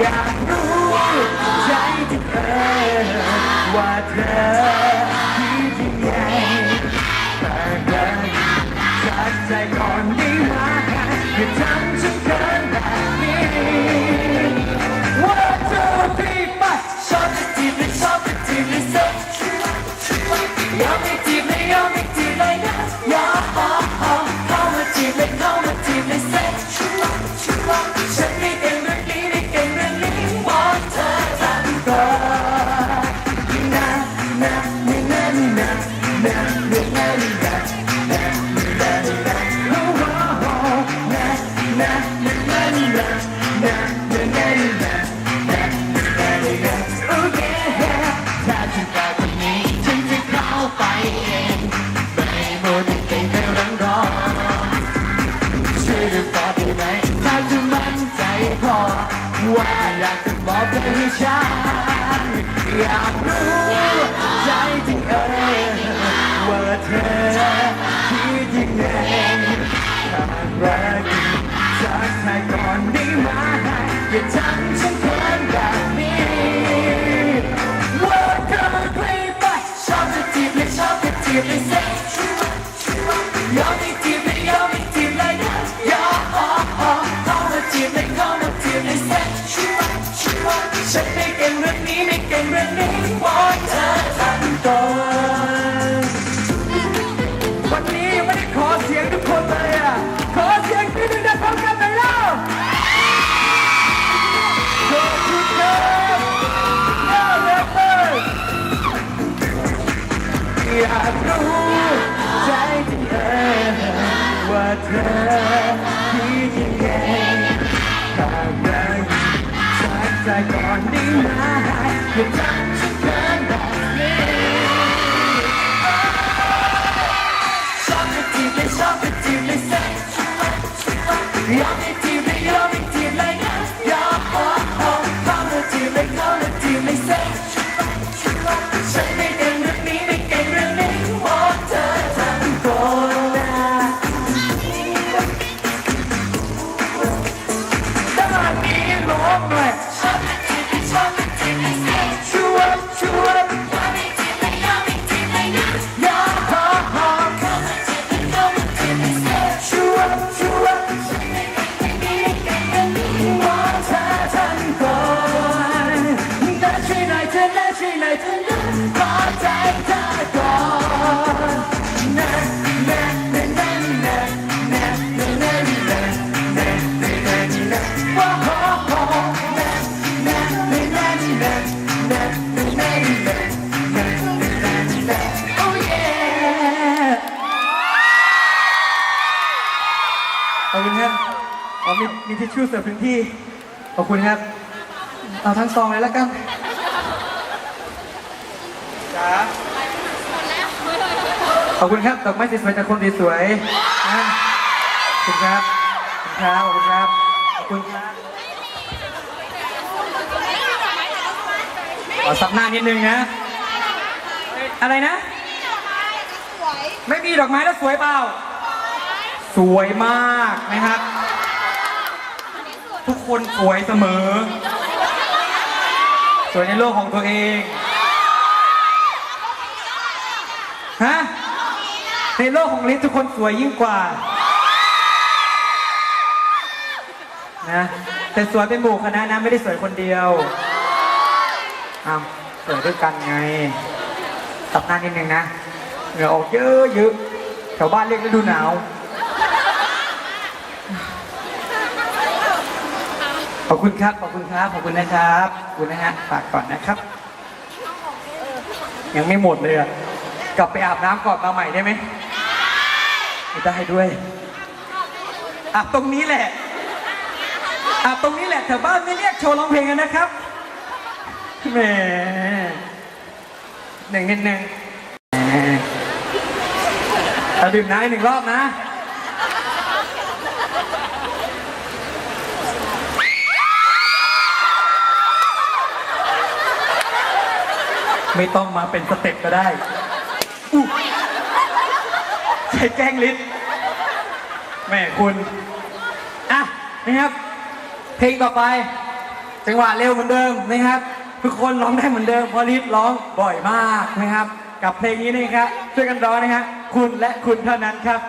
อยากรู้ใจที่เธอว่าเธอ พอว่าอยากจะบอกเธอให้ฉันอยากรู้ใจจริงเออว่าเธอคิดยังไงหากรักจากใครก่อนได้ไหมอย่าทำฉันเขินแบบนี้ว่าเธอคลีไปชอบจะจีบเลยชอบจะจีบเลยเซ็ก ฉันไม่เก่งเรื่องนี้ไม่เก่งเรื่องนี้บอกเธอทำก่อนวันนี้ไม่ได้ขอเสียงทุกคนเลยอะ ขอเสียงที่หนึ่งดังพร้อมกันหน่อยแล้วขอบคุณครับน่ารักมากอยากรู้ใจจริงเออว่าเธอ 나의 그 땅. เธอน่าช่วยหนเธอนะขอใจเธอก่อนนะนะนะนะนะนะนะนะนะนะนะนะนะว้าวนะนะนะนะนะนะนะนะนะนะ Oh yeah ขอบคุณครับอ๋อมีมีทิชชู่เสิร์ฟถึงที่ ขอบคุณครับ เอาทั้งซองเลยแล้วกัน ขอบคุณครับดอกไม้สวยๆจากคนสวยๆนะขอบคุณครับขอบคุณครับขอบคุณครับขอซับหน้านิดนึงนะ อะไรนะ ไม่มีดอกไม้แล้วสวยเปล่า สวยมากนะครับ ทุกคนสวยเสมอ สวยในโลกของตัวเอง ฮะ ในโลกของลิศทุกคนสวยยิ่งกว่า นะ แต่สวยเป็นหมู่คณะนะไม่ได้สวยคนเดียวอ้าวสวยด้วยกันไงตับหน้านิดนึงนะ เหงื่อออกเยอะเยอะๆแถวบ้านเรียกฤดูหนาว ขอบคุณครับ ขอบคุณครับ ขอบคุณนะครับขอบคุณนะฮะ ฝากก่อนนะครับ ยังไม่หมดเลยอะ กลับไปอาบน้ำก่อนมาใหม่ได้ไหมไม่ได้ด้วยอาบตรงนี้แหละอาบตรงนี้แหละแถวบ้านไม่เรียกโชว์ร้องเพลงกันนะครับแหมหนึ่งนิดหนึ่งเอาดื่มน้ำหนึ่งรอบนะไม่ต้องมาเป็นสเต็ปก็ได้ ใช้แกล้งลิ้นแม่คุณ อะนะครับ เพลงต่อไป จังหวะเร็วเหมือนเดิมนะครับ ทุกคนร้องได้เหมือนเดิมเพอลิ้นร้องบ่อยมากนะครับ กับเพลงนี้นะครับช่วยกันร้องนะครับคุณและคุณเท่านั้นครับ